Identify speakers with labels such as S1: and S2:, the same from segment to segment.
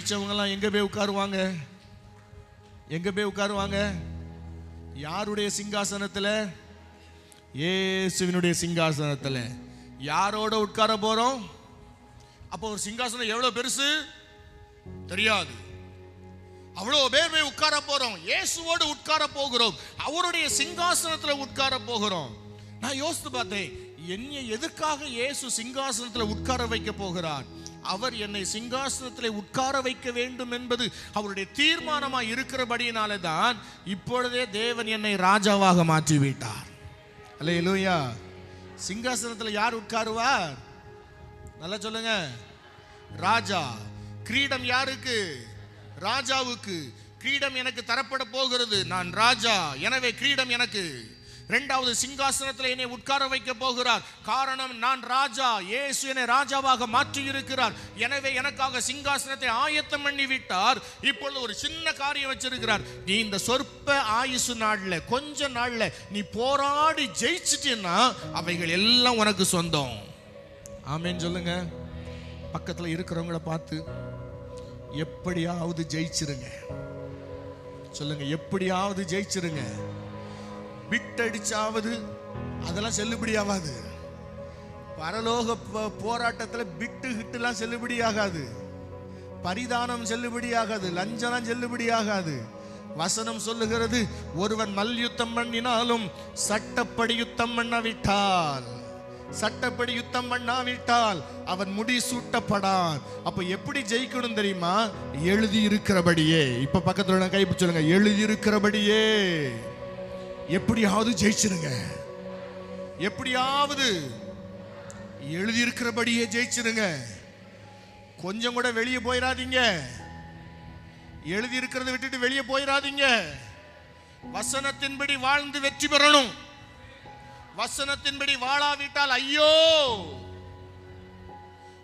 S1: ஜெயிச்சவங்கலாம் எங்க போய் உட்காருவாங்க? எங்க போய் உட்காருவாங்க? யாருடைய சிங்காசனத்துல? இயேசுவினுடைய சிங்காசனத்துல. யாரோட உட்கார போறோம்? அப்போ ஒரு சிங்காசனம் எவ்வளவு பெருசு? தெரியாது. அவ்வளோ பேர் போய் உட்கார போறோம். இயேசுவோடு உட்கார போகிறோம். அவருடைய சிங்காசனத்துல உட்கார போகிறோம். நான் யோசித்து பார்த்தேன் என்னை எதுக்காக இயேசு சிங்காசனத்துல உட்கார வைக்க போகிறார்? அவர் என்னை சிங்காசனத்தில் உட்கார வைக்க வேண்டும் என்பது அவருடைய தீர்மானமாக இருக்கிறபடியினால தான் இப்பொழுதே தேவன் என்னை ராஜாவாக மாற்றி விட்டார் அல்லேலூயா சிங்காசனத்தில் யார் உட்காருவார்? நல்லா சொல்லுங்க. ராஜா கிரீடம் யாருக்கு? ராஜாவுக்கு. கிரீடம் எனக்கு தரப்பட போகிறது. நான் ராஜா. எனவே கிரீடம் எனக்கு. இரண்டாவது சிங்காசனத்தில் என்னை உட்கார வைக்க போகிறார். காரணம் நான் ராஜா இயேசு என்னை ராஜாவாக மாற்றி இருக்கிறார் எனவே எனக்காக சிங்காசனத்தை ஆயத்தம் பண்ணி விட்டார் இப்பொழுது ஒரு சின்ன காரியம் வச்சிருக்கிறார். நீ இந்த சொற்ப ஆயுசு நாள்ல கொஞ்ச நாள்ல நீ போராடி ஜெயிச்சிட்டீன்னா அவைகள் எல்லாம் உனக்கு சொந்தம். ஆமேன்னு சொல்லுங்க. பக்கத்தில் இருக்கிறவங்கள பார்த்து எப்படியாவது ஜெயிச்சிருங்க. சொல்லுங்க எப்படியாவது ஜெயிச்சிருங்க. பிட்டடிச்சாவது அதெல்லாம் செல்லுபடி ஆகாது. பரலோக போராட்டத்தில் பிட்டு ஹிட்டுலாம் செல்லுபடி ஆகாது. பரிதானம் செல்லுபடி ஆகாது. லஞ்சனம் செல்லுபடி ஆகாது. வசனம் சொல்லுகிறது ஒருவன் மல்யுத்தம் பண்ணினாலும் சட்டப்படி யுத்தம் பண்ணாவிட்டால் சட்டப்படி யுத்தம் பண்ணாவிட்டால் அவன் முடி சூட்டப்படான் அப்ப எப்படி ஜெயிக்கணும் தெரியுமா? எழுதி இருக்கிறபடியே இப்ப பக்கத்துல உள்ள கை சொல்லுங்க எழுதி இருக்கிறபடியே எப்படியாவது ஜெயிச்சிருங்க. எப்படியாவது எழுதியிருக்கிறபடியே ஜெயிச்சிருங்க. கொஞ்சம் கூட வெளியே போயிடாதீங்க எழுதி இருக்கிறத விட்டுட்டு வெளியே போயிடாதீங்க வசனத்தின்படி வாழ்ந்து வெற்றி பெறணும். வசனத்தின்படி வாழாவிட்டால் ஐயோ!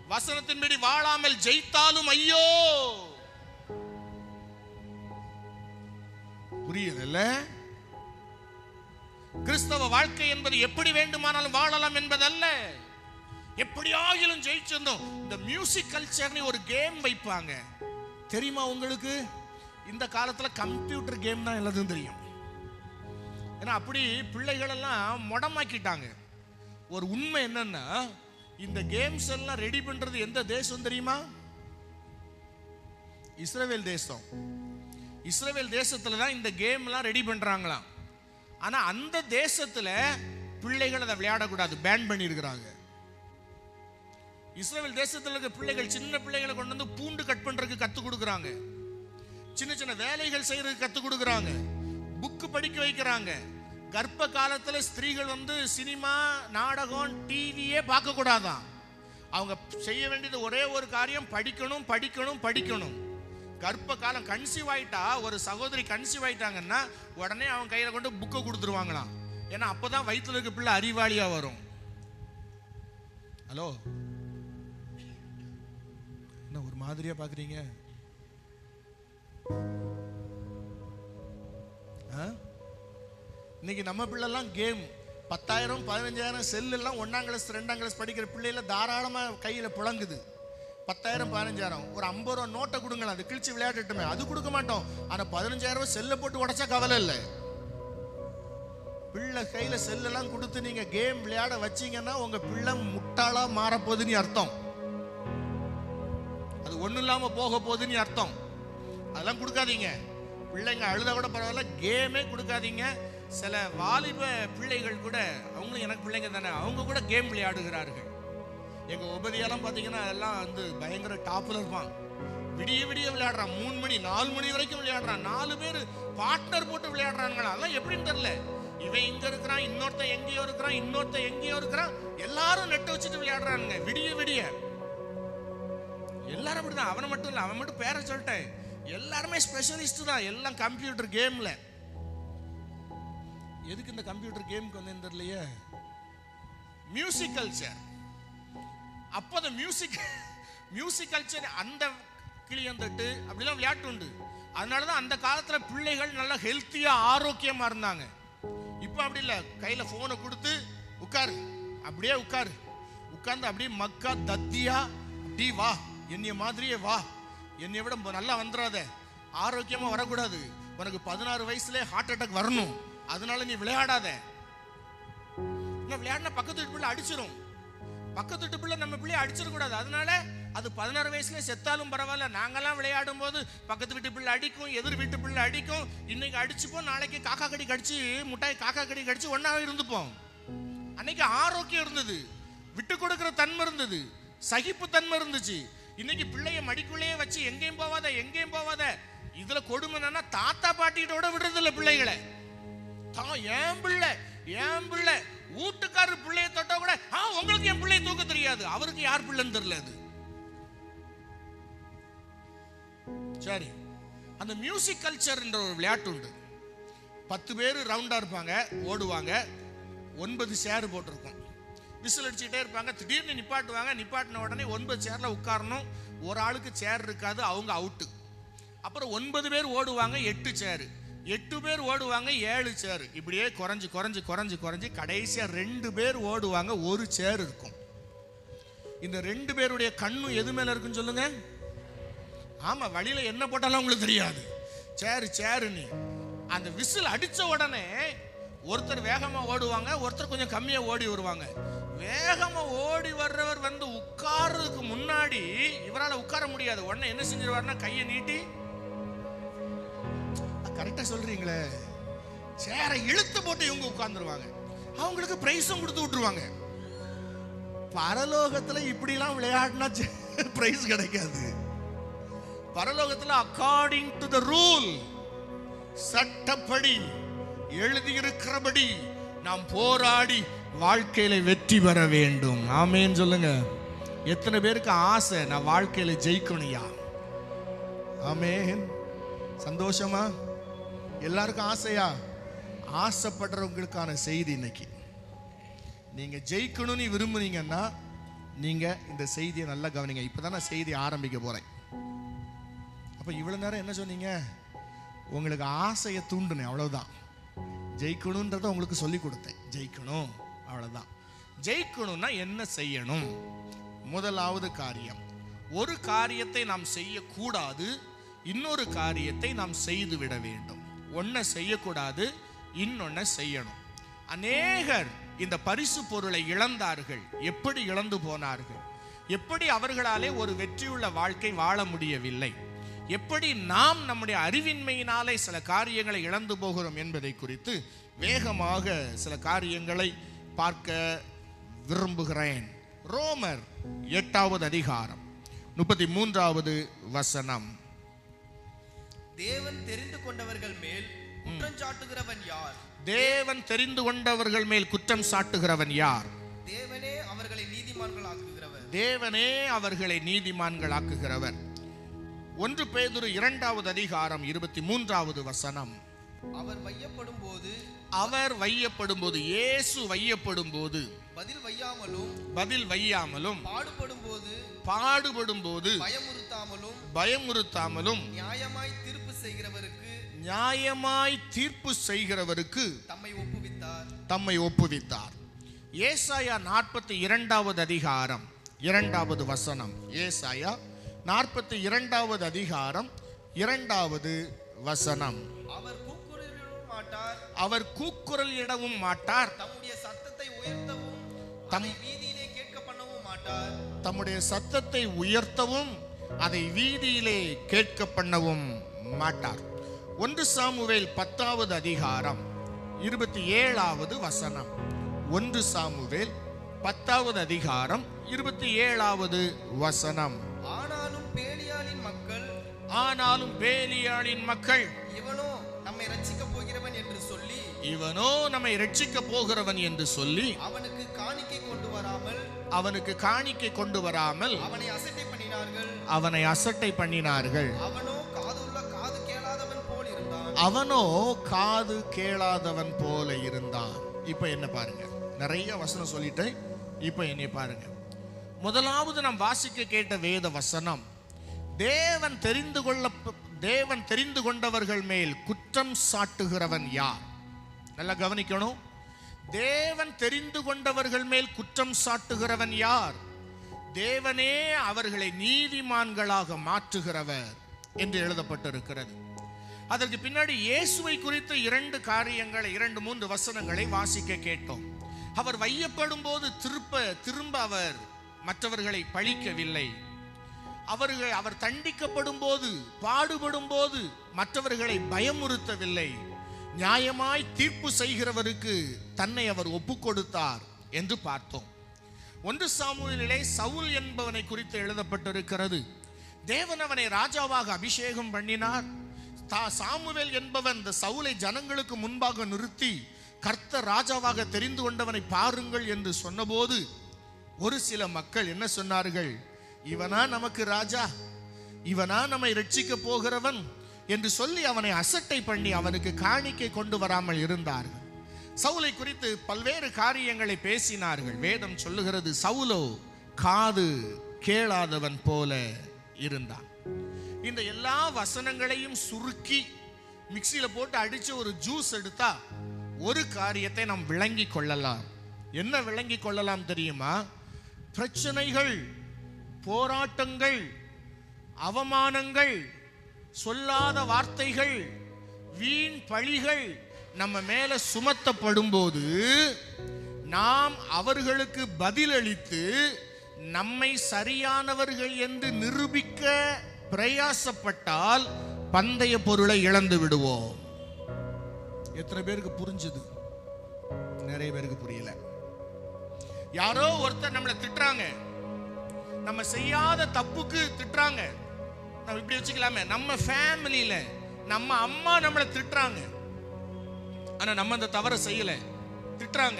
S1: வசனத்தின்படி வாழாமல் ஜெயித்தாலும் ஐயோ! புரியுதுல்ல? கிறிஸ்தவ வாழ்க்கை என்பது எப்படி வேண்டுமானாலும் வாழலாம் என்பதல்ல. எப்படியாகிலும் ஜெயிச்சிருந்தோம். இந்த மியூசிக் கல்ச்சர்னு ஒரு கேம் வைப்பாங்க. தெரியுமா உங்களுக்கு? இந்த காலத்துல கம்ப்யூட்டர் கேம் தான் எல்லாத்தையும் தெரியும். ஏன்னா அப்படி பிள்ளைகளெல்லாம் மொடமாக்கிட்டாங்க. முடமாக்கிட்டாங்க ஒரு உண்மை என்னன்னா இந்த கேம்ஸ் எல்லாம் ரெடி பண்றது எந்த தேசம் தெரியுமா? இஸ்ரேவேல் தேசம். இஸ்ரேவேல் தேசத்துல தான் இந்த கேம் எல்லாம் ரெடி பண்றாங்களாம். ஆனால் அந்த தேசத்தில் பிள்ளைகள் அதை விளையாடக்கூடாது. பேன் பண்ணியிருக்கிறாங்க. இஸ்ரேல் தேசத்தில் இருக்க பிள்ளைகள் சின்ன பிள்ளைகளை கொண்டு வந்து பூண்டு கட் பண்றதுக்கு கற்றுக் கொடுக்குறாங்க. சின்ன சின்ன வேலைகள் செய்யறதுக்கு கற்றுக் கொடுக்குறாங்க. புக்கு படிக்க வைக்கிறாங்க. கர்ப்ப காலத்துல ஸ்திரீகள் வந்து சினிமா நாடகம் டிவியே பார்க்க கூடாதான் அவங்க செய்ய வேண்டியது ஒரே ஒரு காரியம் படிக்கணும் படிக்கணும் படிக்கணும். கர்ப்ப காலம் கன்சீவ் ஆயிட்டா ஒரு சகோதரி கன்சீவ் ஆயிட்டாங்கன்னா உடனே அவன் கையில கொண்டு புக்கை கொடுத்துருவாங்களாம். ஏன்னா அப்பதான் வயிற்றுல இருக்க பிள்ளை அறிவாளியா வரும். ஹலோ என்ன ஒரு மாதிரியா பாக்குறீங்க? ஆ? இன்னைக்கு நம்ம பிள்ளைலாம் கேம் பத்தாயிரம் பதினஞ்சாயிரம் செல்லு எல்லாம் ஒன்னாம் கிளாஸ் ரெண்டாம் கிளாஸ் படிக்கிற பிள்ளைல தாராளமா கையில புழங்குது. பத்தாயிரம் பதினஞ்சாயிரம். ஒரு ஐம்பது ரூபா நோட்டை கொடுங்களேன். அது கிழிச்சு விளையாட்டுமே அது கொடுக்க மாட்டோம். ஆனால் பதினஞ்சாயிரம் ரூபாய் செல்லை போட்டு உடச்சா கவலை இல்லை. பிள்ளை கையில் செல்லெல்லாம் கொடுத்து நீங்கள் கேம் விளையாட வச்சீங்கன்னா உங்கள் பிள்ளை முட்டாளாக மாறப்போகுதுன்னு அர்த்தம். அது ஒன்றும் இல்லாமல் போக போகுதுன்னு அர்த்தம். அதெல்லாம் கொடுக்காதீங்க. பிள்ளைங்க அழுத கூட பரவாயில்ல. கேமே கொடுக்காதீங்க. சில வாலிப பிள்ளைகள் கூட அவங்களும் எனக்கு பிள்ளைங்க தானே அவங்க கூட கேம் விளையாடுகிறார்கள். எங்கள் உபதியெல்லாம் பார்த்தீங்கன்னா எல்லாம் வந்து பயங்கர டாப்பில் இருப்பான் விடிய விடிய விளையாடுறான். மூணு மணி நாலு மணி வரைக்கும் விளையாடுறான். நாலு பேர் பார்ட்னர் போட்டு விளையாடுறாங்களா அதெல்லாம் எப்படின்னு தெரில இவன் இங்கே இருக்கிறான் இன்னொருத்தன் எங்கேயோ இருக்கிறான் இன்னொருத்தன் எங்கேயோ இருக்கிறான். எல்லாரும் நெட்டை வச்சுட்டு விளையாடுறானுங்க. விடிய விடிய. எல்லாரும் அப்படிதான். அவனை மட்டும் இல்லை அவன் மட்டும் பேரை சொல்லிட்டேன். எல்லாருமே ஸ்பெஷலிஸ்ட் தான். எல்லாம் கம்ப்யூட்டர் கேமில் எதுக்கு இந்த கம்ப்யூட்டர் கேமுக்கு வந்து தெரியலையே? மியூசிக் கல்ச்சர் அப்போ அந்த மியூசிக் மியூசிக் கல்ச்சர் அந்த கிளியந்தட்டு அப்படிலாம் விளையாட்டு உண்டு. அதனால தான் அந்த காலத்தில் பிள்ளைகள் நல்லா ஹெல்த்தியாக ஆரோக்கியமாக இருந்தாங்க. இப்போ அப்படி இல்லை. கையில் ஃபோனை கொடுத்து உட்காரு. அப்படியே உட்காரு. உட்கார்ந்து அப்படியே மக்கா தத்தியா அப்படி வா. என்னைய மாதிரியே வா. என்னைய விட நல்லா வந்துடாத ஆரோக்கியமாக வரக்கூடாது. உனக்கு பதினாறு வயசுல ஹார்ட் அட்டாக் வரணும். அதனால நீ விளையாடாத. விளையாடின விளையாடினா பக்கத்து வீட்டு பிள்ளை பக்கத்து வீட்டு பிள்ளை நம்ம பிள்ளைய அடிச்சிடக்கூடாது. அதனால அது பதினாறு வயசுல செத்தாலும் பரவாயில்ல. நாங்கெல்லாம் விளையாடும் போது பக்கத்து வீட்டு பிள்ளை அடிக்கும் எதிர் வீட்டு பிள்ளை அடிக்கும். இன்னைக்கு அடிச்சுப்போம் நாளைக்கு காக்கா கடி கடிச்சு முட்டாய் காக்கா கடி கடிச்சு ஒன்றாவே இருந்துப்போம். அன்னைக்கு ஆரோக்கியம் இருந்தது. விட்டு கொடுக்குற தன்மை இருந்தது. சகிப்பு தன்மை இருந்துச்சு. இன்னைக்கு பிள்ளைய மடிக்குள்ளேயே வச்சு எங்கேயும் போவாத எங்கேயும் போவாத. இதுல கொடுமை தாத்தா பாட்டிகிட்ட விடுறது இல்லை பிள்ளைகளை. தான் ஏன் பிள்ளை என் பிள்ளை. வீட்டுக்காரர் பிள்ளைய தொட்டா கூட ஆ உங்களுக்கு என் பிள்ளைய தூக்க தெரியாது. அவருக்கு யார் பிள்ளைன்னு தெரியல அது. சரி. அந்த மியூசிக் கல்ச்சர் என்ற ஒரு விளையாட்டு உண்டு. பத்து பேர் ரவுண்டா இருப்பாங்க ஓடுவாங்க. ஒன்பது சேர் போட்டிருக்கும். விசில் அடிச்சுட்டே இருப்பாங்க திடீர்னு நிப்பாட்டுவாங்க நிப்பாட்டின உடனே ஒன்பது சேர்ல உட்காரணும். ஒரு ஆளுக்கு சேர் இருக்காது அவங்க அவுட்டு அப்புறம் ஒன்பது பேர் ஓடுவாங்க எட்டு சேரு எட்டு பேர் ஓடுவாங்க ஏழு சேர் இப்படியே குறைஞ்சு குறைஞ்சு குறைஞ்சு குறைஞ்சு கடைசியாக ரெண்டு பேர் ஓடுவாங்க ஒரு சேர் இருக்கும். இந்த ரெண்டு பேருடைய கண்ணும் எது மேலே இருக்குன்னு சொல்லுங்க? ஆமாம் வழியில் என்ன போட்டாலும் உங்களுக்கு தெரியாது. சேரு சேருன்னு அந்த விசில் அடித்த உடனே ஒருத்தர் வேகமாக ஓடுவாங்க ஒருத்தர் கொஞ்சம் கம்மியாக ஓடி வருவாங்க. வேகமாக ஓடி வர்றவர் வந்து உட்கார்றதுக்கு முன்னாடி இவரால் உட்கார முடியாது. உடனே என்ன செஞ்சிருவாருன்னா கையை நீட்டி கரெக்டா சொல்றீங்களே. சேரை இழுத்து போட்டு இவங்க உட்கார்ந்துருவாங்க. அவங்களுக்கு பிரைஸும் கொடுத்து விட்டுருவாங்க. பரலோகத்துல இப்படிலாம் விளையாடினா பிரைஸ் கிடைக்காது. பரலோகத்துல அக்கார்டிங் டு த ரூல் சட்டப்படி எழுதியிருக்கிறபடி நாம் போராடி வாழ்க்கையில வெற்றி பெற வேண்டும். ஆமேன்னு சொல்லுங்க. எத்தனை பேருக்கு ஆசை நான் வாழ்க்கையில ஜெயிக்கணும்யா? ஆமேன். சந்தோஷமா? எல்லாருக்கும் ஆசையா? ஆசைப்படுறவங்களுக்கான செய்தி இன்னைக்கு. நீங்கள் ஜெயிக்கணும்னு விரும்புனீங்கன்னா நீங்கள் இந்த செய்தியை நல்லா கவனிங்க. இப்போ தான் நான் செய்தி ஆரம்பிக்க போகிறேன் அப்போ இவ்வளோ நேரம் என்ன சொன்னீங்க? உங்களுக்கு ஆசையை தூண்டுனேன் அவ்வளோதான் ஜெயிக்கணுன்றத உங்களுக்கு சொல்லி கொடுத்தேன். ஜெயிக்கணும் அவ்வளோதான் ஜெயிக்கணும்னா என்ன செய்யணும்? முதலாவது காரியம். ஒரு காரியத்தை நாம் செய்யக்கூடாது இன்னொரு காரியத்தை நாம் செய்து விட வேண்டும். ஒன்றை செய்யக்கூடாது இன்னொன்னை செய்யணும். அநேகர் இந்த பரிசு பொருளை இழந்தார்கள். எப்படி இழந்து போனார்கள்? எப்படி அவர்களாலே ஒரு வெற்றியுள்ள வாழ்க்கை வாழ முடியவில்லை? எப்படி நாம் நம்முடைய அறிவின்மையினாலே சில காரியங்களை இழந்து போகிறோம் என்பதை குறித்து வேகமாக சில காரியங்களை பார்க்க விரும்புகிறேன். ரோமர் எட்டாவது அதிகாரம் முப்பத்தி மூன்றாவது வசனம்.
S2: தேவன் தெரிந்து கொண்டவர்கள் மேல் குற்றஞ்சாட்டுகிறவன் யார்?
S1: தேவன் தெரிந்து கொண்டவர்கள் மேல் குற்றம் சாட்டுகிறவன் யார்?
S2: தேவனே அவர்களை நீதிமான்களாக்குகிறவர்.
S1: தேவனே அவர்களை நீதிமான்களாக்குகிறவர். ஒன்று பேதுரு இரண்டாவது அதிகாரம் இருபத்தி மூன்றாவது வசனம்.
S2: அவர் வையப்படும் போது
S1: அவர் வையப்படும் போது இயேசு வையப்படும் போது
S2: பதில் வையாமலும்
S1: பதில் வையாமலும்
S2: பாடுபடும் போது
S1: பாடுபடும் போது
S2: பயமுறுத்தாமலும்
S1: பயமுறுத்தாமலும்
S2: நியாயமாய் தீர்ப்பு செய்கிறவருக்கு
S1: நியாயமாய் தீர்ப்பு செய்கிறவருக்கு
S2: தம்மை ஒப்புவித்தார்.
S1: தம்மை ஒப்புவித்தார். ஏசாயா நாற்பத்தி இரண்டாவது அதிகாரம் இரண்டாவது வசனம். ஏசாயா நாற்பத்தி இரண்டாவது அதிகாரம் இரண்டாவது வசனம்.
S2: அவர் கூக்குரலிடவும் மாட்டார்.
S1: அவர் கூக்குரல் இடவும் மாட்டார்.
S2: தம்முடைய சத்தத்தை உயர்த்தவும்
S1: தம்-
S2: வீதியிலே கேட்க பண்ணவும் மாட்டார்.
S1: தம்முடைய சத்தத்தை உயர்த்தவும் அதை வீதியிலே கேட்க பண்ணவும் மாட்டார். ஒன்று சாமுவேல் பத்தாவது அதிகாரம் இருபத்தி ஏழாவது வசனம். ஒன்று சாமுவேல் பத்தாவது அதிகாரம் இருபத்தி ஏழாவது வசனம்.
S2: ஆனாலும் பேலியாளின் மக்கள்
S1: ஆனாலும் பேலியாளின் மக்கள்.
S2: இவனோ நம்மை ரட்சிக்கப் போகிறவன் என்று சொல்லி
S1: இவனோ நம்மை ரட்சிக்க போகிறவன் என்று சொல்லி
S2: அவனுக்கு காணிக்கை கொண்டு வராமல்
S1: அவனுக்கு காணிக்கை கொண்டு வராமல்
S2: அவனை அசட்டை பண்ணினார்கள்.
S1: அவனை அசட்டை பண்ணினார்கள்.
S2: அவனோ
S1: அவனோ காது கேளாதவன் போல இருந்தான். இப்போ என்ன பாருங்க. நிறைய வசனம் சொல்லிட்டேன் இப்போ என்னை பாருங்க. முதலாவது நாம் வாசிக்க கேட்ட வேத வசனம். தேவன் தெரிந்து கொள்ள தேவன் தெரிந்து கொண்டவர்கள் மேல் குற்றம் சாட்டுகிறவன் யார்? நல்லா கவனிக்கணும். தேவன் தெரிந்து கொண்டவர்கள் மேல் குற்றம் சாட்டுகிறவன் யார்? தேவனே அவர்களை நீதிமான்களாக மாற்றுகிறவர் என்று எழுதப்பட்டிருக்கிறது. அதற்கு பின்னாடி இயேசுவை குறித்த இரண்டு காரியங்களை இரண்டு மூன்று வசனங்களை வாசிக்க கேட்டோம். அவர் வையப்படும் போது திருப்ப திரும்ப அவர் மற்றவர்களை பழிக்கவில்லை. அவர்கள் அவர் தண்டிக்கப்படும் போது பாடுபடும் போது மற்றவர்களை பயமுறுத்தவில்லை. நியாயமாய் தீர்ப்பு செய்கிறவருக்கு தன்னை அவர் ஒப்பு கொடுத்தார் என்று பார்த்தோம். ஒன்று சாமுவேலிலே சவுல் என்பவனை குறித்து எழுதப்பட்டிருக்கிறது. தேவன் அவனை ராஜாவாக அபிஷேகம் பண்ணினார். தா சாமுவேல் என்பவன் இந்த சவுலை ஜனங்களுக்கு முன்பாக நிறுத்தி கர்த்தர் ராஜாவாக தெரிந்து கொண்டவனை பாருங்கள் என்று சொன்னபோது ஒரு சில மக்கள் என்ன சொன்னார்கள்? இவனா நமக்கு ராஜா? இவனா நம்மை ரட்சிக்க போகிறவன்? என்று சொல்லி அவனை அசட்டை பண்ணி அவனுக்கு காணிக்கை கொண்டு வராமல் இருந்தார்கள். சவுலை குறித்து பல்வேறு காரியங்களை பேசினார்கள். வேதம் சொல்லுகிறது சவுலோ காது கேளாதவன் போல இருந்தான். இந்த எல்லா வசனங்களையும் சுருக்கி மிக்சியில் போட்டு அடித்து ஒரு ஜூஸ் எடுத்தா ஒரு காரியத்தை நாம் விளங்கி கொள்ளலாம். என்ன விளங்கி கொள்ளலாம் தெரியுமா? பிரச்சனைகள் போராட்டங்கள் அவமானங்கள் சொல்லாத வார்த்தைகள் வீண் பழிகள் நம்ம மேல சுமத்தப்படும் போது நாம் அவர்களுக்கு பதிலளித்து நம்மை சரியானவர்கள் என்று நிரூபிக்க பிரயாசப்பட்டால் பந்தய பொருளை இழந்து விடுவோம். எத்தனை பேருக்கு புரிஞ்சுது? நிறைய பேருக்கு புரியல. யாரோ ஒருத்தர் நம்மளை திட்டுறாங்க. நம்ம செய்யாத தப்புக்கு திட்டுறாங்க. நம்ம இப்படி வச்சுக்கலாமே. நம்ம ஃபேமிலியில நம்ம அம்மா நம்மளை திட்டுறாங்க. ஆனா நம்ம அந்த தவறை செய்யல. திட்டுறாங்க.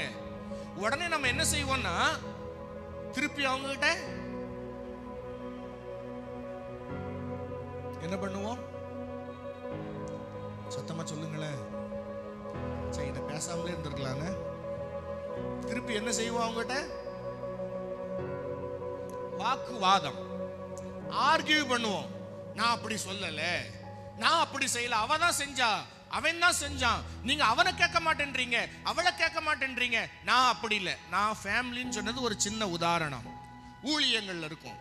S1: உடனே நம்ம என்ன செய்வோம்னா திருப்பி அவங்ககிட்ட என்ன பண்ணுவோம்? சத்தமா சொல்லுங்களேன். சரி இதை பேசாமலே இருந்திருக்கலாங்க திருப்பி என்ன செய்வோம் அவங்ககிட்ட? வாக்குவாதம். ஆர்கியூ பண்ணுவோம். நான் அப்படி சொல்லல. நான் அப்படி செய்யல. அவ தான் செஞ்சா. அவன் தான் செஞ்சான். நீங்க அவனை கேட்க மாட்டேன்றீங்க. அவளை கேட்க மாட்டேன்றீங்க. நான் அப்படி இல்லை. நான் ஃபேமிலின்னு சொன்னது ஒரு சின்ன உதாரணம். ஊழியங்கள்ல இருக்கும்.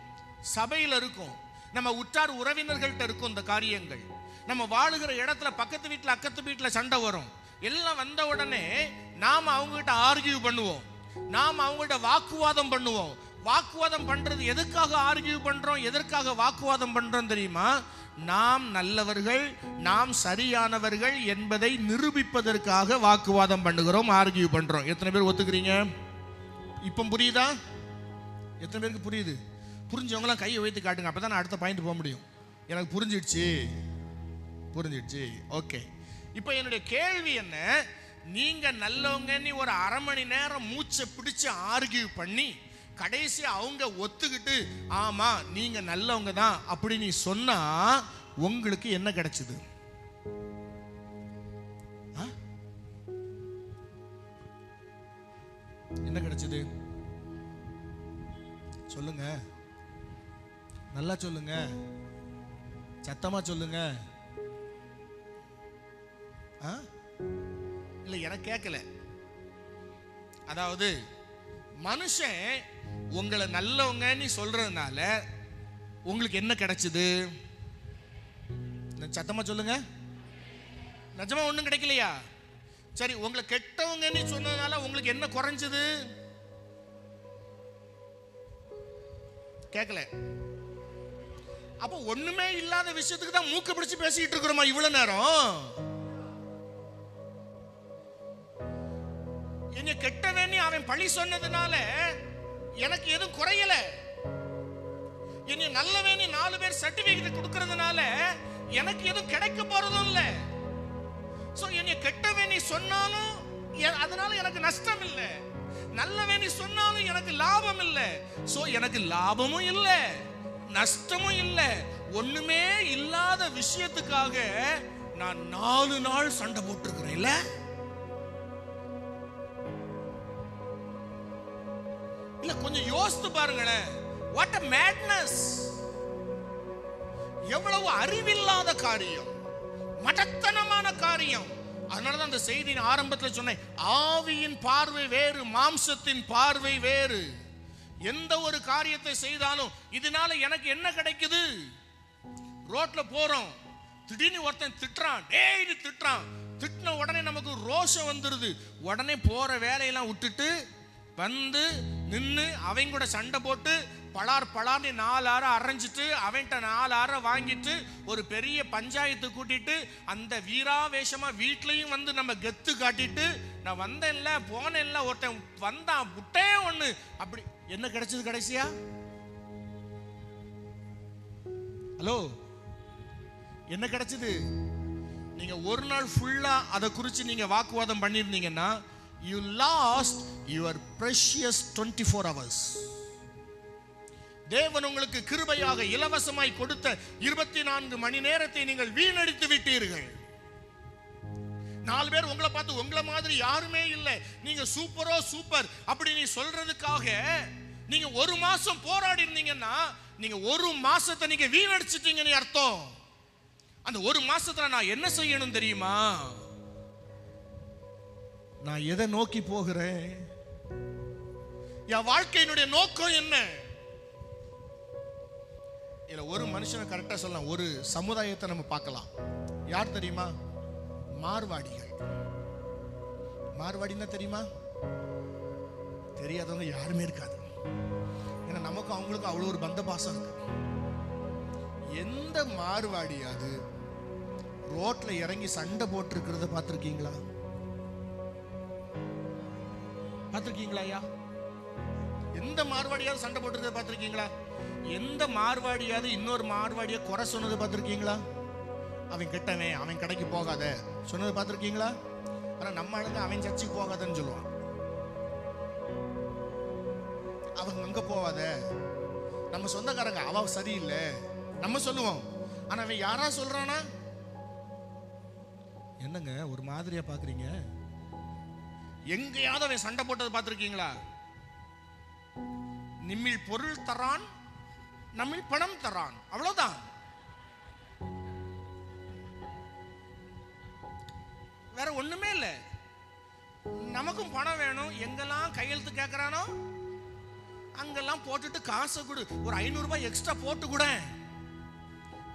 S1: சபையில இருக்கும். நம்ம உற்றார் உறவினர்கள்ட்ட இருக்கும் இந்த காரியங்கள். நம்ம வாழுகிற இடத்துல பக்கத்து வீட்டில் அக்கத்து வீட்டில் சண்டை வரும். எல்லாம் வந்த உடனே நாம் அவங்ககிட்ட ஆர்கியூ பண்ணுவோம். நாம் அவங்கள்ட்ட வாக்குவாதம் பண்ணுவோம். வாக்குவாதம் பண்ணுறது எதுக்காக ஆர்கியூ பண்ணுறோம் எதற்காக வாக்குவாதம் பண்ணுறோம் தெரியுமா? நாம் நல்லவர்கள் நாம் சரியானவர்கள் என்பதை நிரூபிப்பதற்காக வாக்குவாதம் பண்ணுகிறோம் ஆர்கியூ பண்ணுறோம் எத்தனை பேர் ஒத்துக்கிறீங்க? இப்போ புரியுதா? எத்தனை பேருக்கு புரியுது? புரிஞ்சவங்களாம் கையை வைத்து காட்டுங்க. அப்பதான் நான் அடுத்த பாயிண்ட் போக முடியும். எனக்கு புரிஞ்சிடுச்சு. புரிஞ்சிடுச்சு. ஓகே இப்போ என்னுடைய கேள்வி என்ன? நல்லவங்க நல்லவங்கன்னு ஒரு அரை மணி நேரம் மூச்சை பிடிச்சி ஆர்கியூ பண்ணி கடைசி அவங்க ஒத்துக்கிட்டு ஆமாம் நீங்கள் நல்லவங்க தான் அப்படி நீ சொன்னால் உங்களுக்கு என்ன கிடைச்சிது? நல்லா சொல்லுங்க. சத்தமா சொல்லுங்க. ஆ? இல்ல எனக்கு கேட்கல அதாவது மனுஷன் உங்களை நல்லவங்கன்னு சொல்றதுனால உங்களுக்கு என்ன கிடைச்சது? சத்தமா சொல்லுங்க. நிஜமா ஒண்ணும் கிடைக்கலையா? சரி உங்களை கெட்டவங்கன்னு சொன்னதுனால உங்களுக்கு என்ன குறைஞ்சது? கேட்கல அப்ப ஒண்ணுமே இல்லாத விஷயத்துக்கு தான் மூக்க பிடிச்சு பேசிட்டு இருக்கிறோமா இவ்வளவு நேரம்? என்னை கெட்டவன்னு அவன் பழி சொன்னதுனால எனக்கு எதுவும் குறையல. என்னை நல்லவேன்னு நாலு பேர் சர்டிபிகேட் கொடுக்கறதுனால எனக்கு எதுவும் கிடைக்க போறதும் இல்ல. சோ என்னை கெட்டவேன்னு சொன்னாலும் எ- அதனால எனக்கு நஷ்டம் இல்லை. நல்லவேன்னு சொன்னாலும் எனக்கு லாபம் இல்லை. சோ எனக்கு லாபமும் இல்லை. நஷ்டமும் இல்லை ஒண்ணுமே இல்லாத விஷயத்துக்காக நான் நாலு நாள் சண்டை போட்டிருக்கிறேன் இல்ல? இல்ல கொஞ்சம் யோசித்து பாருங்களேன். வாட் அ மேட்னஸ் எவ்வளவு அறிவில்லாத காரியம். மடத்தனமான காரியம். அதனாலதான் அந்த செய்தியின் ஆரம்பத்தில் சொன்னேன் ஆவியின் பார்வை வேறு மாம்சத்தின் பார்வை வேறு. எந்த ஒரு காரியத்தை செய்தாலும் இதனால எனக்கு என்ன கிடைக்குது? ரோட்ல போறோம். திடீர்னு ஒருத்தன் திட்டுறான். டேய்னு திட்டுறான். திட்டின உடனே நமக்கு ரோஷம் வந்துடுது உடனே போற வேலையெல்லாம் விட்டுட்டு வந்து நின்று அவங்க கூட சண்டை போட்டு பலார் பலார்னு நாலு அரை அரைஞ்சிட்டு அவன்கிட்ட நாலு அரை வாங்கிட்டு ஒரு பெரிய பஞ்சாயத்து கூட்டிட்டு அந்த வீராவேஷமா வீட்லையும் வந்து நம்ம கெத்து காட்டிட்டு நான் வந்தேன்ல போனேன்ல ஒருத்தன் வந்தான் விட்டே ஒன்று அப்படி என்ன கிடைச்சது கடைசியா? ஹலோ என்ன கிடைச்சது? நீங்க ஒரு நாள் ஃபுல்லா அதை குறித்து நீங்க வாக்குவாதம் பண்ணியிருந்தீங்கன்னா you lost your precious twenty four hours தேவன் உங்களுக்கு கிருபையாக இலவசமாய் கொடுத்த இருபத்தி நான்கு மணி நேரத்தை நீங்கள் வீணடித்து விட்டீர்கள். நாலு பேர் உங்களை பார்த்து உங்களை மாதிரி யாருமே இல்லை. நீங்க சூப்பரோ சூப்பர். அப்படி நீ சொல்றதுக்காக நீங்க ஒரு மாசம் போராடி இருந்தீங்கன்னா நீங்க ஒரு மாசத்தை நீங்க வீணடிச்சிட்டீங்கன்னு அர்த்தம். அந்த ஒரு மாசத்துல நான் என்ன செய்யணும் தெரியுமா? நான் எதை நோக்கி போகிறேன்? என் வாழ்க்கையினுடைய நோக்கம் என்ன? இதுல ஒரு மனுஷனை கரெக்டா சொல்லலாம். ஒரு சமுதாயத்தை நம்ம பார்க்கலாம். யார் தெரியுமா? மார்வாடிகள். மார்வாடினா தெரியுமா? தெரியாதவங்க யாருமே இருக்காது. ஏன்னா நமக்கும் அவங்களுக்கும் அவ்வளோ ஒரு பந்த பாசம் இருக்கு. எந்த மார்வாடியாவது ரோட்ல இறங்கி சண்டை போட்டிருக்கிறத பார்த்துருக்கீங்களா? பார்த்துருக்கீங்களா ஐயா? எந்த மார்வாடியாவது சண்டை போட்டிருக்கிறத பார்த்துருக்கீங்களா? எந்த மார்வாடியாவது இன்னொரு மார்வாடியை குறை சொன்னதை பார்த்துருக்கீங்களா? அவன் கெட்டவன் அவன் கடைக்கு போகாத. சொன்னது பார்த்துருக்கீங்களா? ஆனால் நம்ம ஆளுங்க அவன் சர்ச்சுக்கு போகாதன்னு சொல்லுவான். அவங்க அங்க போவாத. நம்ம சொந்தக்காரங்க அவ சரியில்லை. நம்ம சொல்லுவோம். ஆனா அவன் யாரா சொல்றானா? என்னங்க ஒரு மாதிரியா பாக்குறீங்க எங்கேயாவது அவன் சண்டை போட்டதை பார்த்துருக்கீங்களா? நிம்மில் பொருள் தரான் நம்மில் பணம் தரான். அவ்வளவுதான். வேற ஒண்ணுமே இல்லை. நமக்கும் பணம் வேணும். எங்கெல்லாம் கையெழுத்து கேட்குறானோ அங்கெல்லாம் போட்டுட்டு காசை கொடு. ஒரு ஐநூறு ரூபாய் எக்ஸ்ட்ரா போட்டு கூட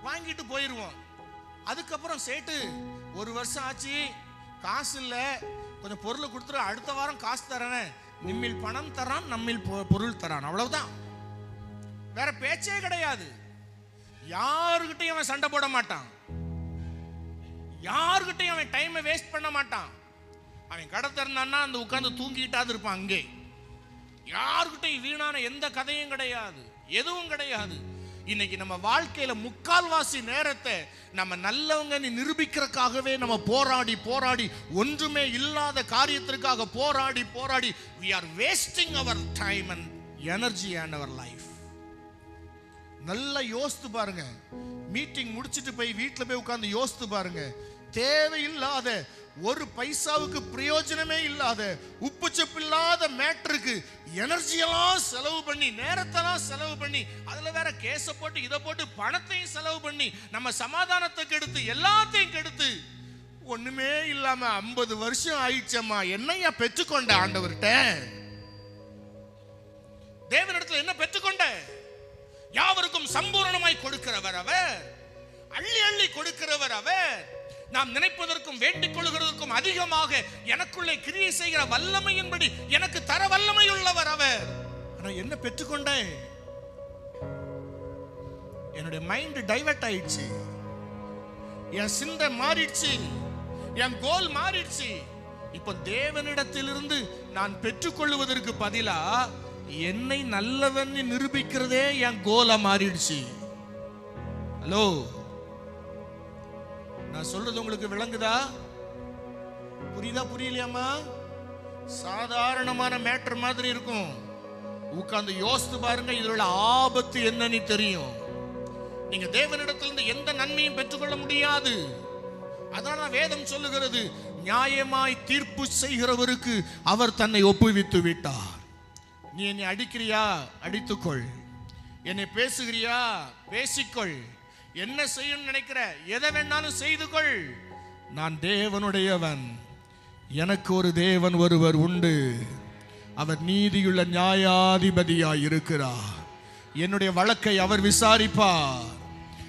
S1: வாங்கிட்டு போயிடுவோம் அதுக்கப்புறம் சேட்டு ஒரு வருஷம் ஆச்சு. காசு இல்லை. கொஞ்சம் பொருளை கொடுத்துரு. அடுத்த வாரம் காசு தரேன். நிம்மில் பணம் தரான் நம்மில் பொ- பொருள் தரான். அவ்வளவுதான். வேற பேச்சே கிடையாது. யாருக்கிட்டையும் அவன் சண்டை போட மாட்டான். யாருக்கிட்டையும் அவன் டைமை வேஸ்ட் பண்ண மாட்டான். அவன் கடை திறந்தான்னா அந்த உட்காந்து தூங்கிக்கிட்டாது இருப்பான் அங்கே. யாருக்கிட்டையும் வீணான எந்த கதையும் கிடையாது எதுவும் கிடையாது. இன்னைக்கு நம்ம வாழ்க்கையில முக்கால்வாசி நேரத்தை நம்ம நல்லவங்க நிரூபிக்கிறதுக்காகவே நம்ம போராடி போராடி ஒன்றுமே இல்லாத காரியத்திற்காக போராடி போராடி we are wasting our time and energy and our life நல்லா யோசித்து பாருங்க. மீட்டிங் முடிச்சுட்டு போய் வீட்டில் போய் உட்காந்து யோசித்து பாருங்க. தேவையில்லாத ஒரு பைசாவுக்கு பிரயோஜனமே இல்லாத உப்பு இல்லாத மேட்டருக்கு எனர்ஜியெல்லாம் செலவு பண்ணி நேரத்தெல்லாம் செலவு பண்ணி அதில் வேற கேஸை போட்டு இதை போட்டு பணத்தையும் செலவு பண்ணி நம்ம சமாதானத்தை கெடுத்து எல்லாத்தையும் கெடுத்து ஒண்ணுமே இல்லாம ஐம்பது வருஷம் ஆயிடுச்சம்மா. என்னையா பெற்றுக்கொண்ட ஆண்டவர்கிட்ட? தேவனிடத்துல என்ன பெற்றுக்கொண்ட? யாவருக்கும் சம்பூரணமாய் கொடுக்கிறவர் அவர். அள்ளி அள்ளி கொடுக்கிறவர் அவர். நாம் நினைப்பதற்கும் வேண்டிக் கொள்கிறதற்கும் அதிகமாக எனக்குள்ளே கிரியை செய்கிற வல்லமையின்படி எனக்கு தர வல்லமை உள்ளவர் அவர். ஆனால் என்ன பெற்றுக்கொண்டேன் என்னுடைய மைண்ட் டைவர்ட் ஆயிடுச்சு. என் சிந்தை மாறிடுச்சு. என் கோல் மாறிடுச்சு. இப்போ தேவனிடத்திலிருந்து நான் பெற்றுக்கொள்வதற்கு பதிலா என்னை நல்லவன் நிரூபிக்கிறதே என் கோலா மாறிடுச்சு. ஹலோ நான் சொல்றது உங்களுக்கு விளங்குதா? புரியுதா புரியலையாமா சாதாரணமான மேட்டர் மாதிரி இருக்கும். உட்கார்ந்து யோசித்து பாருங்க இதில் உள்ள ஆபத்து என்னன்னு தெரியும். நீங்க தேவனிடத்திலிருந்து எந்த நன்மையும் பெற்றுக்கொள்ள முடியாது. அதனால வேதம் சொல்லுகிறது. நியாயமாய் தீர்ப்பு செய்கிறவருக்கு அவர் தன்னை ஒப்புவித்து விட்டார். நீ என்னை அடிக்கிறியா? அடித்துக்கொள். என்னை பேசுகிறியா? பேசிக்கொள். என்ன செய்யணும்னு நினைக்கிற? எதை வேணாலும் செய்து கொள். நான் தேவனுடையவன். எனக்கு ஒரு தேவன் ஒருவர் உண்டு. அவர் நீதியுள்ள நியாயாதிபதியாய் இருக்கிறார். என்னுடைய வழக்கை அவர் விசாரிப்பார்.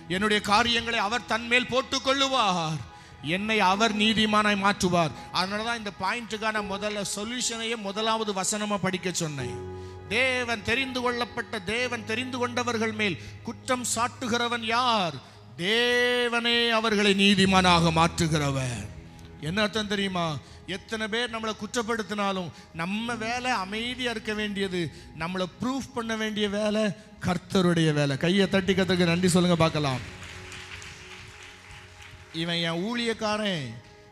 S1: என்னுடைய காரியங்களை அவர் தன்மேல் போட்டுக் கொள்ளுவார் என்னை அவர் நீதிமானாய் மாற்றுவார். அதனால தான் இந்த பாயிண்ட்டுக்கான முதல்ல சொல்யூஷனையே முதலாவது வசனமா படிக்க சொன்னேன். தேவன் தெரிந்து கொள்ளப்பட்ட தேவன் தெரிந்து கொண்டவர்கள் மேல் குற்றம் சாட்டுகிறவன் யார்? தேவனே அவர்களை நீதிமானாக மாற்றுகிறவன் என்ன அர்த்தம் தெரியுமா? எத்தனை பேர் நம்மளை குற்றப்படுத்தினாலும் நம்ம வேலை அமைதியாக இருக்க வேண்டியது நம்மளை ப்ரூஃப் பண்ண வேண்டிய வேலை கர்த்தருடைய வேலை. கையை தட்டி கத்துக்கு நன்றி சொல்லுங்க பார்க்கலாம். இவன் என் ஊழியக்காரன்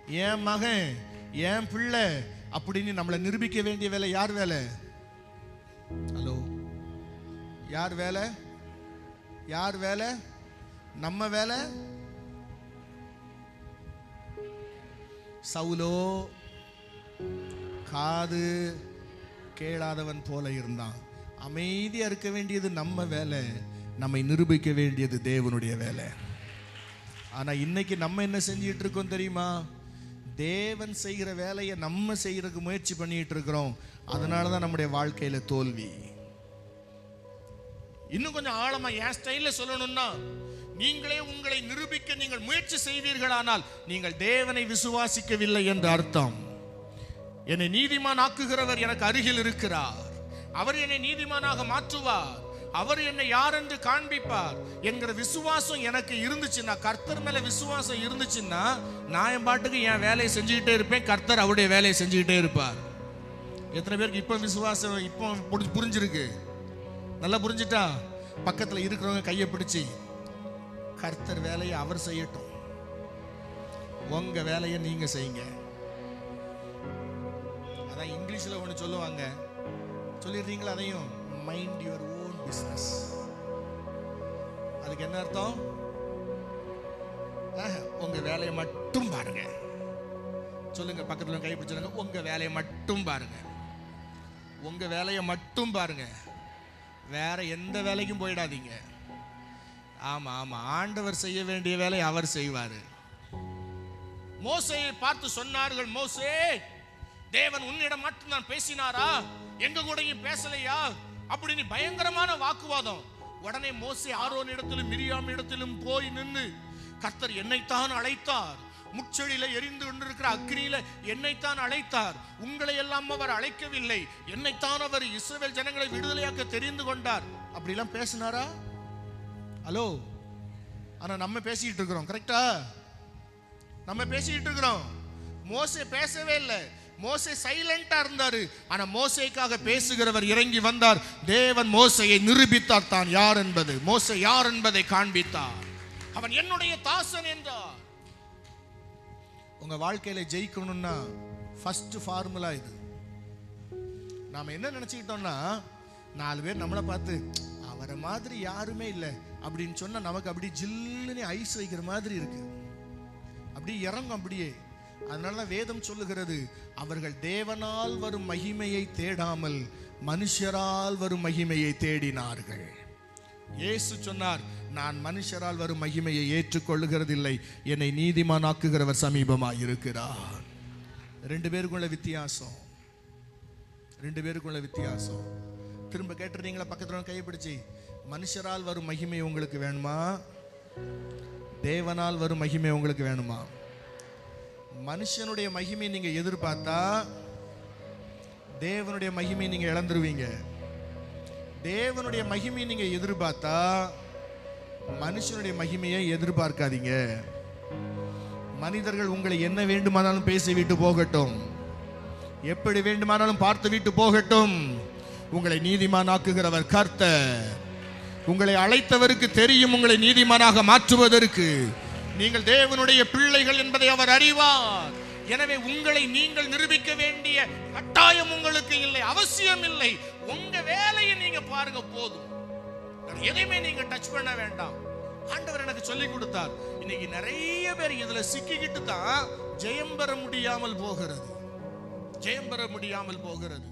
S1: என் மகன் என் பிள்ளை அப்படின்னு நம்மளை நிரூபிக்க வேண்டிய வேலை யார் வேலை? ஹலோ யார் வேலை? யார் வேலை? நம்ம வேலை? சவுலோ காது கேளாதவன் போல இருந்தான். அமைதியா இருக்க வேண்டியது நம்ம வேலை. நம்மை நிரூபிக்க வேண்டியது தேவனுடைய வேலை. ஆனால் இன்னைக்கு நம்ம என்ன செஞ்சிட்டு இருக்கோம் தெரியுமா? தேவன் செய்கிற வேலையை நம்ம செய்கிறதுக்கு முயற்சி பண்ணிட்டு இருக்கிறோம் அதனால தான் நம்முடைய வாழ்க்கையில் தோல்வி. இன்னும் கொஞ்சம் ஆழமாக என் ஸ்டைலில் சொல்லணும்னா நீங்களே உங்களை நிரூபிக்க நீங்கள் முயற்சி செய்வீர்களானால் நீங்கள் தேவனை விசுவாசிக்கவில்லை என்று அர்த்தம். என்னை நீதிமான் ஆக்குகிறவர் எனக்கு அருகில் இருக்கிறார். அவர் என்னை நீதிமானாக மாற்றுவார். அவர் என்னை யார் என்று காண்பிப்பார் என்கிற விசுவாசம் எனக்கு இருந்துச்சுன்னா கர்த்தர் மேல விசுவாசம் இருந்துச்சுன்னா நான் என் பாட்டுக்கு என் வேலையை செஞ்சுக்கிட்டே இருப்பேன் கர்த்தர் அவருடைய வேலையை செஞ்சுக்கிட்டே இருப்பார். எத்தனை பேருக்கு இப்போ விசுவாசம் இப்போ புரிஞ்சு- புரிஞ்சிருக்கு? நல்லா புரிஞ்சுட்டா? பக்கத்தில் இருக்கிறவங்க கையை பிடிச்சி கர்த்தர் வேலையை அவர் செய்யட்டும். உங்க வேலையை நீங்க செய்யுங்க. அதான் இங்கிலீஷில் ஒன்று சொல்லுவாங்க. சொல்லிடுறீங்களா அதையும்? மைண்ட் யுவர் ஓன் பிஸ்னஸ் அதுக்கு என்ன அர்த்தம்? ஆஹ், உங்க வேலையை மட்டும் பாருங்க. சொல்லுங்க பக்கத்தில் கை பிடிச்சிருங்க உங்க வேலையை மட்டும் பாருங்க. உங்க வேலையை மட்டும் பாருங்க. வேற எந்த வேலைக்கும் போயிடாதீங்க. ஆமா ஆமா. ஆண்டவர் செய்ய வேண்டிய வேலையை அவர் செய்வார். மோசையை பார்த்து சொன்னார்கள் மோசே தேவன் உன்னிடம் மட்டும் தான் பேசினாரா? எங்க கூடயும் பேசலையா? அப்படின்னு பயங்கரமான வாக்குவாதம். உடனே மோசே ஆரோன் இடத்திலும் மிரியாம் இடத்திலும் போய் நின்று கர்த்தர் என்னைத்தான் அழைத்தார். முச்செடியில எரிந்து கொண்டிருக்கிற அக்னியில என்னைத்தான் அழைத்தார். உங்களை எல்லாம் அவர் அழைக்கவில்லை. என்னைத்தான் அவர் இஸ்ரேல் ஜனங்களை விடுதலையாக்க தெரிந்து கொண்டார். அப்படிலாம் பேசினாரா? ஹலோ? ஆனா நம்ம பேசிட்டு இருக்கிறோம் கரெக்டா நம்ம பேசிட்டு இருக்கிறோம். மோசே பேசவே இல்லை. மோசை சைலண்டா இருந்தாரு. ஆனா மோசைக்காக பேசுகிறவர் இறங்கி வந்தார். தேவன் மோசையை நிரூபித்தார் தான் யார் என்பது. மோசை யார் என்பதை காண்பித்தார். அவன் என்னுடைய தாசன் என்றார். உங்க வாழ்க்கையில ஜெயிக்கணும்னா ஃபர்ஸ்ட் ஃபார்முலா இது. நாம என்ன நினைச்சுக்கிட்டோம்னா நாலு பேர் நம்மளை பார்த்து அவரை மாதிரி யாருமே இல்லை அப்படின்னு சொன்னா நமக்கு அப்படி ஜில்லுன்னு ஐஸ் வைக்கிற மாதிரி இருக்கு. அப்படியே இறங்கும் அப்படியே. அதனால தான் வேதம் சொல்லுகிறது அவர்கள் தேவனால் வரும் மகிமையை தேடாமல் மனுஷரால் வரும் மகிமையை தேடினார்கள். இயேசு சொன்னார் நான் மனுஷரால் வரும் மகிமையை ஏற்றுக்கொள்ளுகிறதில்லை என்னை நீதிமானாக்குகிறவர் சமீபமாக இருக்கிறார் ரெண்டு பேருக்குள்ள வித்தியாசம். ரெண்டு பேருக்குள்ள வித்தியாசம். திரும்ப கேட்டுறீங்களா பக்கத்தில் கையை பிடிச்சி? மனுஷரால் வரும் மகிமை உங்களுக்கு வேணுமா? தேவனால் வரும் மகிமை உங்களுக்கு வேணுமா? மனுஷனுடைய மகிமை நீங்க எதிர்பார்த்தா தேவனுடைய மகிமை நீங்க இழந்துருவீங்க. தேவனுடைய மகிமை நீங்க எதிர்பார்த்தா மனுஷனுடைய மகிமையை எதிர்பார்க்காதீங்க. மனிதர்கள் உங்களை என்ன வேண்டுமானாலும் பேசி விட்டு போகட்டும். எப்படி வேண்டுமானாலும் பார்த்து விட்டு போகட்டும். உங்களை நீதிமானாக்குகிறவர் கர்த்தர். உங்களை அழைத்தவருக்கு தெரியும் உங்களை நீதிமானாக மாற்றுவதற்கு. நீங்கள் தேவனுடைய பிள்ளைகள் என்பதை அவர் அறிவார். எனவே உங்களை நீங்கள் நிரூபிக்க வேண்டிய கட்டாயம் உங்களுக்கு இல்லை அவசியம் இல்லை. உங்க வேலையை நீங்க பாருங்க போதும். எதையுமே நீங்க டச் பண்ண வேண்டாம். ஆண்டவர் எனக்கு சொல்லி கொடுத்தார். இன்னைக்கு நிறைய பேர் இதுல சிக்கிக்கிட்டு தான் ஜெயம் பெற முடியாமல் போகிறது. ஜெயம் பெற முடியாமல் போகிறது.